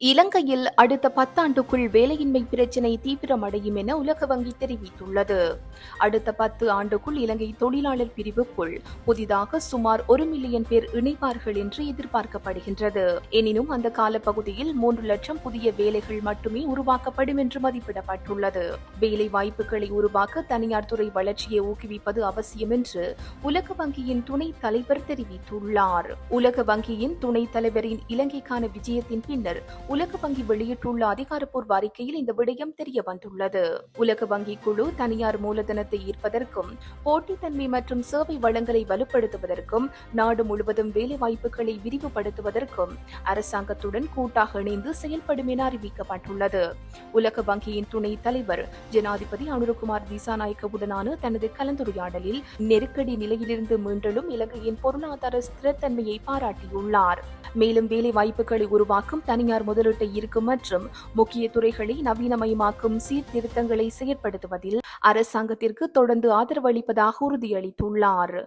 இலங்கையில் அடுத்த பத்தாண்டுக்குள் வேலையின்மை பிரச்சினை தீவிரமடையும் என உலக வங்கி தெரிவித்துள்ளது. அடுத்த பத்து ஆண்டுக்குள் இலங்கை தொழிலாளர் பிரிவுக்குள் புதிதாக சுமார் ஒரு மில்லியன் பேர் இணைவார்கள் என்று எதிர்பார்க்கப்படுகின்றது. எனினும் அந்த காலப்பகுதியில் மூன்று லட்சம் புதிய வேலைகள் மட்டுமே உருவாக்கப்படும் என்று மதிப்பிடப்பட்டுள்ளது. வேலை வாய்ப்புகளை உருவாக்க தனியார் துறை வளர்ச்சியை ஊக்குவிப்பது அவசியம் என்று உலக வங்கியின் துணைத் தலைவர் தெரிவித்துள்ளார். உலக வங்கியின் துணைத் தலைவரின் இலங்கைக்கான விஜயத்தின் பின்னர் உலக வங்கி வெளியிட்டுள்ள அதிகாரப்பூர்வ அறிக்கையில் இந்த விடயம் தெரிய வந்துள்ளது. உலக வங்கி குழு தனியார் மூலதனத்தை ஈர்ப்பதற்கும் போட்டித்தன்மை மற்றும் சேவை வளங்களை வலுப்படுத்துவதற்கும் நாடு முழுவதும் வேலைவாய்ப்புகளை விரிவுபடுத்துவதற்கும் அரசாங்கத்துடன் கூட்டாக இணைந்து செயல்படும் என அறிவிக்கப்பட்டுள்ளது. உலக வங்கியின் துணை தலைவர் ஜனாதிபதி அனுருகுமார் திசாநாயக்கவுடனான தனது கலந்துரையாடலில் நெருக்கடி நிலையிலிருந்து மீண்டலும் இலங்கையின் பொருளாதார ஸ்திரத்தன்மையை பாராட்டியுள்ளார். மேலும் வேலை வாய்ப்புகளை உருவாக்கும் தனியார் முதலீட்டை ஈர்க்கும் மற்றும் முக்கிய துறைகளை நவீனமயமாக்கும் சீர்திருத்தங்களை செயற்படுத்துவதில் அரசாங்கத்திற்கு தொடர்ந்து ஆதரவு அளிப்பதாக உறுதியளித்துள்ளார்.